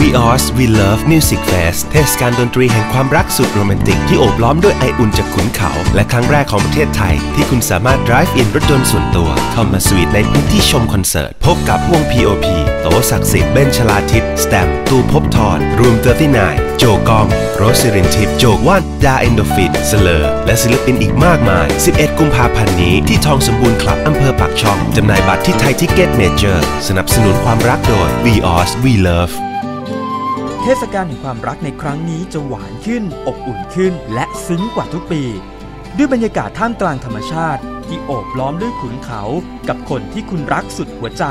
We Oz We Love Music Fest เทศกาลดนตรีแห่งความรักสุดโรแมนติก ที่โอบล้อมด้วยไออุ่นจากขุนเขา และครั้งแรกของประเทศไทย ที่คุณสามารถ drive in รถยนต์ส่วนตัว เข้ามาสวีทในพื้นที่ชมคอนเสิร์ต พบกับวง POP โตศักดิ์สิทธิ์เบนชลาทิตสแตมตูพบทอนรูม39โจกองโรสิรินทิพย์โจกว่านดาเอนโดฟินเซเลอร์และศิลปินอีกมากมาย 11 กุมภาพันธ์นี้ที่ทองสมบูรณ์คลับอำเภอปากช่องจำหน่ายบัตรที่ไทยทิเก็ตเมเจอร์สนับสนุนความรักโดย We Oz We Love เทศกาลแห่งความรักในครั้งนี้จะหวานขึ้น อบอุ่นขึ้น และซึ้งกว่าทุกปี ด้วยบรรยากาศท่ามกลางธรรมชาติ ที่โอบล้อมด้วยขุนเขา กับคนที่คุณรักสุดหัวใจ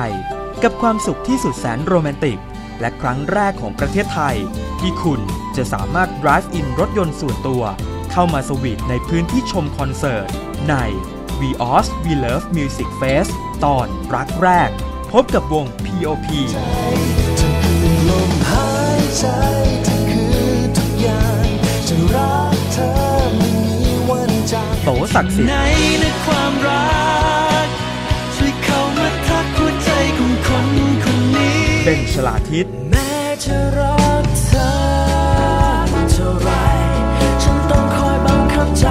กับความสุขที่สุดแสนโรแมนติก และครั้งแรกของประเทศไทย ที่คุณจะสามารถ drive in รถยนต์ส่วนตัว เข้ามาสวีทในพื้นที่ชมคอนเสิร์ต ใน We Oz We Love Music Fest ตอนรักแรก พบกับวง POP โตศักดิ์สิทธิ์ในในความรักช่วยเข้ามาทักหัวใจของคนคนนี้เบนชลาทิศแม้จะรักเธอเท่าไรฉันต้องคอยบังคับใจ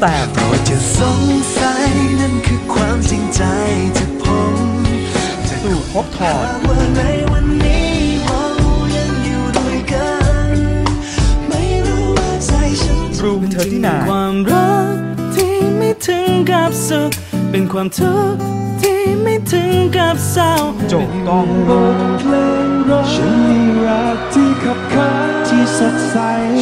แต่เพราะจะสงสัยนั่นคือความจริงใจจากผมจะสู่พบทอน เธอที่นาความรักที่ไม่ถึงกับสุขเป็นความทุกข์ที่ไม่ถึงกับเศร้าโจกกล้องบทเพลงรักฉันมีรักที่ขับขานที่สดใส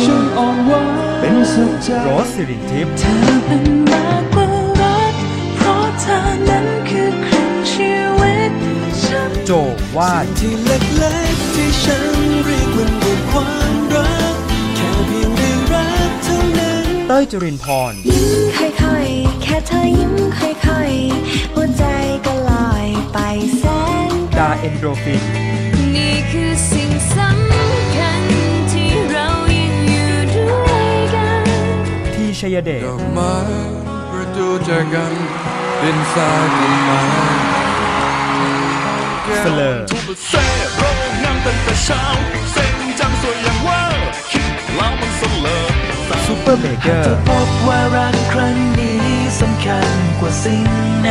ฉันอ่อนหวานเป็นสุขใจโรสสิรินทิพย์เธอเป็นมากกว่ารักเพราะเธอนั้นคือครึ่งชีวิตฉันโจกวาดที่เล็กๆที่ฉันเรียกมันว่าความรัก ต้ยจรินพร ยิ้มค่อยๆ แค่เธอยิ้มค่อยๆ หัวใจก็ลอยไปแสนไกลดาเอนโดรฟิน นี่คือสิ่งสำคัญที่เรายังอยู่ด้วยกัน ทีชยเดชดอกไม้ประตูเจอกันดินทรายต้นไม้เสลอทุบเซ่โรงนั่งตั้งแต่เช้าเส้นจังสวยอย่างว่าคิดแล้วมันเสลอซูเปอร์เบเกอร์พบว่ารักครั้งนี้สำคัญกว่าสิ่งไหน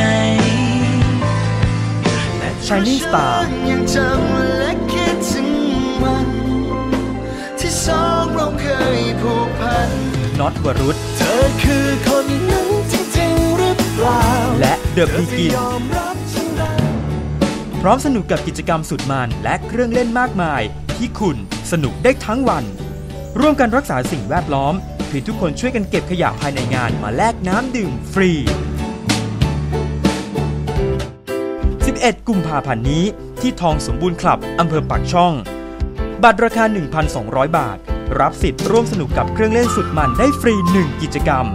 ชายนิ่งสตาร์ยังจำและคิดถึงวัน ที่สองเราเคยผูกพันน็อตวรุษเธอคือคนนั้นจริงๆหรือเปล่า และเดอะพีกินยอมรับฉันได้พร้อมสนุกกับกิจกรรมสุดมันและเครื่องเล่นมากมาย ที่คุณสนุกได้ทั้งวัน ร่วมกันรักษาสิ่งแวดล้อม เพื่อทุกคนช่วยกันเก็บขยะภายในงานมาแลกน้ำดื่มฟรี 11 กุมภาพันธ์นี้ ที่ทองสมบูรณ์คลับอำเภอปากช่อง บัตรราคา 1,200 บาท รับสิทธิ์ร่วมสนุกกับเครื่องเล่นสุดมันได้ฟรี 1 กิจกรรม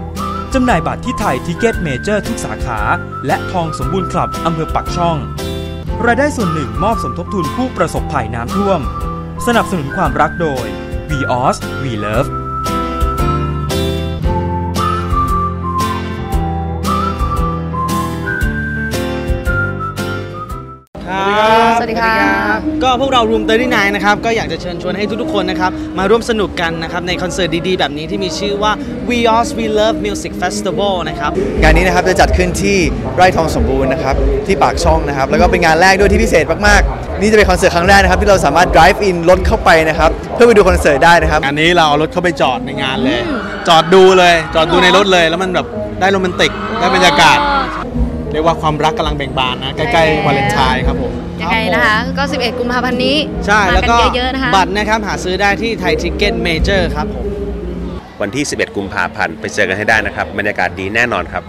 จำหน่ายบัตรที่ไทยทิเก็ตเมเจอร์ทุกสาขา และทองสมบูรณ์คลับอำเภอปากช่อง รายได้ส่วนหนึ่งมอบสมทบทุนผู้ประสบภัยน้ำท่วม สนับสนุนความรักโดย We Oz We Love ส ก็พวกเรา Room 39นะครับก็อยากจะเชิญชวนให้ทุกๆคนนะครับมาร่วมสนุกกันนะครับในคอนเสิร์ตดีๆ แบบนี้ที่มีชื่อว่า We Oz We Love Music Festival นะครับงานนี้นะครับจะจัดขึ้นที่ไร่ทองสมบูรณ์นะครับที่ปากช่องนะครับแล้วก็เป็นงานแรกด้วยที่พิเศษมากๆ นี่จะเป็นคอนเสิร์ตครั้งแรกนะครับที่เราสามารถ drive in รถเข้าไปนะครับเพื่อไปดูคอนเสิร์ตได้นะครับอันนี้เราเอารถเข้าไปจอดในงานเลย จอดดูเลยจอดดูในรถเลย แล้วมันแบบได้โรแมนติกได้บรรยากาศ เรียกว่าความรักกำลังเบ่งบานนะ ใกล้ๆวาเลนไทน์ครับผม ยังไงนะคะ ก็ 11 กุมภาพันธ์นี้ใช่มาแล้วกันก็เยอะๆนะคะ บัตรนะครับหาซื้อได้ที่ไทยทิเก็ตเมเจอร์ครับผม วันที่ 11 กุมภาพันธ์ ไปเจอกันให้ได้นะครับ บรรยากาศดีแน่นอนครับ